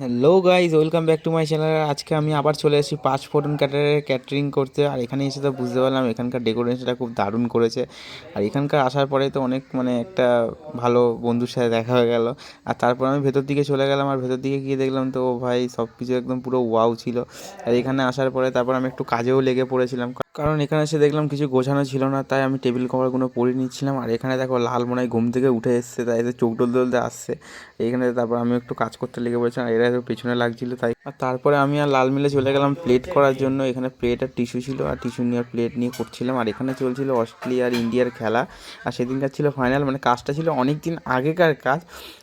Hello guys welcome back to my channel আজকে আমি আবার চলে এসেছি পাঁচ ফোটন ক্যাটারের ক্যাটারিং করতে। আর এখানে এসে তো বুঝতে পারলাম, এখানকার ডেকোরেশনটা খুব দারুণ করেছে। আর এখানকার আসার পরে তো অনেক মানে একটা ভালো বন্ধুর সাথে দেখা হয়ে গেল। আর তারপর আমি ভেতর দিকে চলে গেলাম, আর ভেতর দিকে গিয়ে দেখলাম তো ভাই সব কিছু একদম পুরো ওয়াও ছিল। আর এখানে আসার পরে তারপর আমি একটু কাজেও লেগে পড়েছিলাম। কারণ এখানে এসে দেখলাম কিছু গোছানো ছিল না, তাই আমি টেবিল কভারগুলো পরে নিচ্ছিলাম। আর এখানে দেখো লাল মনে ঘুম থেকে উঠে এসছে, তাই এসে চোখ ডলতে ডলতে আসছে। এখানে তারপর আমি একটু কাজ করতে লেগে পড়েছিলাম, আর এরা পেছনে লাগছিল, তাই। আর তারপরে আমি আর লাল মিলে চলে গেলাম প্লেট করার জন্য। এখানে প্লেট আর টিস্যু ছিল, আর টিস্যু নিয়ে আর প্লেট নিয়ে করছিলাম। আর এখানে চলছিল অস্ট্রেলিয়া আর ইন্ডিয়ার খেলা। আর সেদিনকার ছিল ফাইনাল মানে কাজটা ছিল অনেক দিন আগেকার কাজ।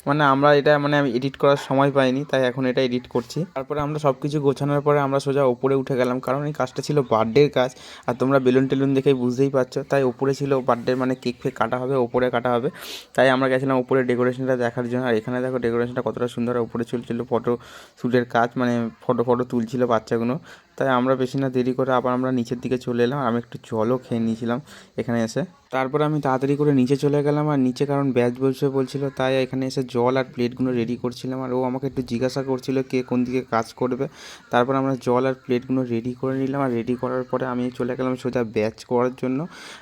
মানে আমরা এটা মানে আমি এডিট করার সময় পাইনি, তাই এখন এটা এডিট করছি। তারপরে আমরা সব কিছু গোছানোর পরে আমরা সোজা ওপরে উঠে গেলাম, কারণ এই কাজটা ছিল বার্থডের কাজ। আর তোমরা বেলুন টেলুন দেখে বুঝতেই পারছ। তাই ওপরে ছিল বার্থডে মানে কেক ফেক কাটা হবে, ওপরে কাটা হবে। তাই আমরা গেছিলাম উপরে ডেকোরেশনটা দেখার জন্য। আর এখানে দেখো ডেকোরেশনটা কতটা সুন্দর ওপরে উপরে চলছিল ফটো শ্যুটের কাজ মানে ফটো ফটো তুলছিল বাচ্চাগুলো। তাই আমরা বেশি না দেরি করে আবার আমরা নিচের দিকে চলে এলাম। আমি একটু জলও খেয়ে নিয়েছিলাম এখানে এসে। তারপরে আমি তাড়াতাড়ি করে নিচে চলে গেলাম আর নিচে কারণ ব্যাচ বসে বলছিল, তাই এখানে এসে জল আর প্লেটগুলো রেডি করছিলাম। আর ও আমাকে একটু জিজ্ঞাসা করছিল কে কোন দিকে কাজ করবে। তারপর আমরা জল আর প্লেটগুলো রেডি করে নিলাম। আর রেডি করার পরে আমি চলে গেলাম সোজা ব্যাচ করার জন্য।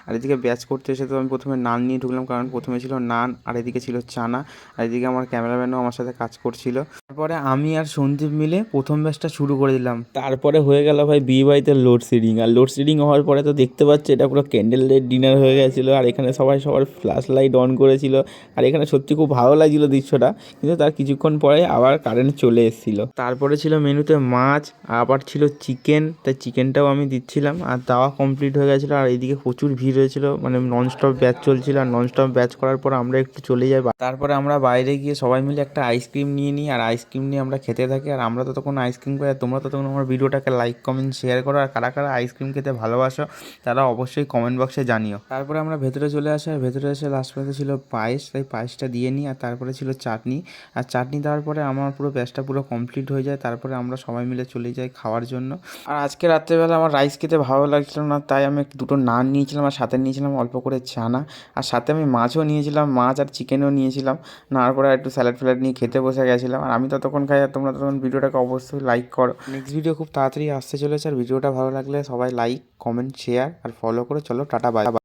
আর এদিকে ব্যাচ করতে এসে তো আমি প্রথমে নান নিয়ে ঢুকলাম কারণ প্রথমে ছিল নান আর এদিকে ছিল চানা। আর এদিকে আমার ক্যামেরাম্যানও আমার সাথে কাজ করছিল। তারপরে আমি আর সন্দীপ মিলে প্রথম ব্যাচটা শুরু করে দিলাম। তারপরে হয়ে গেল ভাই বিয়ে বাড়িতে লোডশেডিং আর লোডশেডিং হওয়ার পরে তো দেখতে পাচ্ছি এটা পুরো ক্যান্ডেল লাইট ডিনার হয়ে গেছিল, আর এখানে সবাই সবার ফ্ল্যাশ লাইট অন করেছিল, আর এখানে সত্যি খুব ভালো লাগছিল দৃশ্যটা, কিন্তু তার কিছুক্ষণ পরে আবার কারেন্ট চলে এসেছিল। তারপরে ছিল মেনুতে মাছ, আবার ছিল চিকেন তাই চিকেনটাও আমি দিচ্ছিলাম, আর দাওয়া কমপ্লিট হয়ে গেছিল, আর এদিকে প্রচুর ভিড় হয়েছিল মানে ননস্টপ ব্যাচ চলছিল, আর ননস্টপ ব্যাচ করার পর আমরা একটু চলে যাই তারপরে আমরা বাইরে গিয়ে সবাই মিলে একটা আইসক্রিম নিয়ে নিই, আর আইসক্রিম নিয়ে আমরা খেতে থাকি, আর আমরা তো তখন আইসক্রিম খাই, আর তোমরা তো তখন আমার ভিডিওটাকে লাইক কমেন্ট শেয়ার করো। আর কারা কারা আইসক্রিম খেতে ভালোবাসো, তারা অবশ্যই কমেন্ট বক্সে জানিও। তারপরে আমরা ভেতরে চলে আসি, আর ভেতরে এসে লাস্ট পাশে ছিল পায়েস। তাই পায়েসটা দিয়ে নিই, আর তারপরে ছিল চাটনি। আর চাটনি দেওয়ার পরে আমার পুরো ব্যাচটা পুরো কমপ্লিট হয়ে যায়। তারপরে আমরা সবাই মিলে চলে যাই খাওয়ার জন্য। আর আজকে রাত্রেবেলা আমার রাইস খেতে ভালো লাগছিল না, তাই আমি দুটো নান নিয়েছিলাম, আর সাথে নিয়েছিলাম অল্প করে ছানা আর সাথে আমি মাছও নিয়েছিলাম, মাছ আর চিকেনও নিয়েছিলাম। নেওয়ার পরে একটু স্যালাড ফ্যালাড নিয়ে খেতে বসে গেছিলাম। আর আমি ততক্ষণ খাই, আর তোমরা ততক্ষণ ভিডিওটাকে অবশ্যই লাইক করো। নেক্সট ভিডিও খুব তাড়াতাড়ি আসতে চলেছে। আর ভিডিওটা ভালো লাগলে সবাই লাইক কমেন্ট শেয়ার আর ফলো করে চলো, টাটা বাই